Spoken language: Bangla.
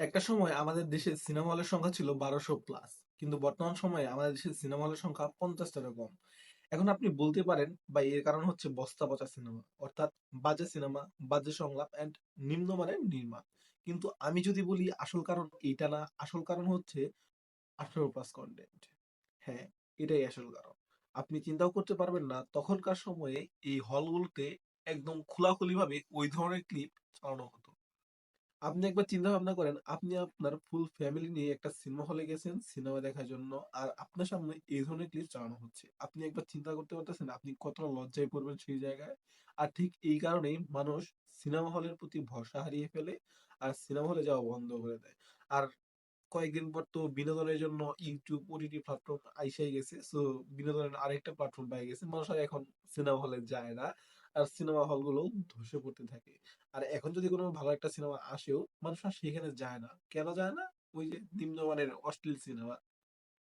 একটা সময় আমাদের দেশে সিনেমা হলের সংখ্যা ছিল বারোশো প্লাস কিন্তু বর্তমান সময়ে আমাদের দেশে সিনেমা হলের সংখ্যা পঞ্চাশটারও কম। এখন আপনি বলতে পারেন বা এর কারণ হচ্ছে বস্তা পচা সিনেমা অর্থাৎ বাজে সিনেমা বাজে সংলাপ এন্ড নিম্নমানের নির্মাণ। কিন্তু আমি যদি বলি আসল কারণ এইটা না, আসল কারণ হচ্ছে আঠারো প্লাস কন্টেন্ট হ্যাঁ এটাই আসল কারণ। আপনি চিন্তাও করতে পারবেন না, তখনকার সময়ে এই হলগুলোতে একদম খোলাখুলি ভাবে ওই ধরনের ক্লিপ চালানো হতো। আপনি একবার চিন্তা ভাবনা করেন, আপনি আপনার ফুল ফ্যামিলি নিয়ে একটা সিনেমা হলে গেছেন সিনেমা দেখার জন্য, আর আপনার সামনে এই ধরনের ক্লিপ চালানো হচ্ছে। আপনি একবার চিন্তা করতে পারতেছেন আপনি কতটা লজ্জায় পড়বেন সেই জায়গায়? আর ঠিক এই কারণেই মানুষ সিনেমা হলের প্রতি ভরসা হারিয়ে ফেলে, আর সিনেমা হলে যাওয়া বন্ধ করে দেয়। আর কয়েকদিন পর তো বিনোদনের জন্য ইউটিউব ওটিটি প্ল্যাটফর্ম আইসাই গেছে সো বিনোদনের আরেকটা প্ল্যাটফর্ম পেয়ে গেছে। মানুষ আর এখন সিনেমা হলে যায় না। আর সিনেমা হলগুলো ধসে পড়তে থাকে। আর এখন যদি কোনো ভালো একটা সিনেমা আসেও, মানুষ আর সেখানে যায় না। কেন যায় না? ওই যে নিম্নমানের অশ্লীল সিনেমা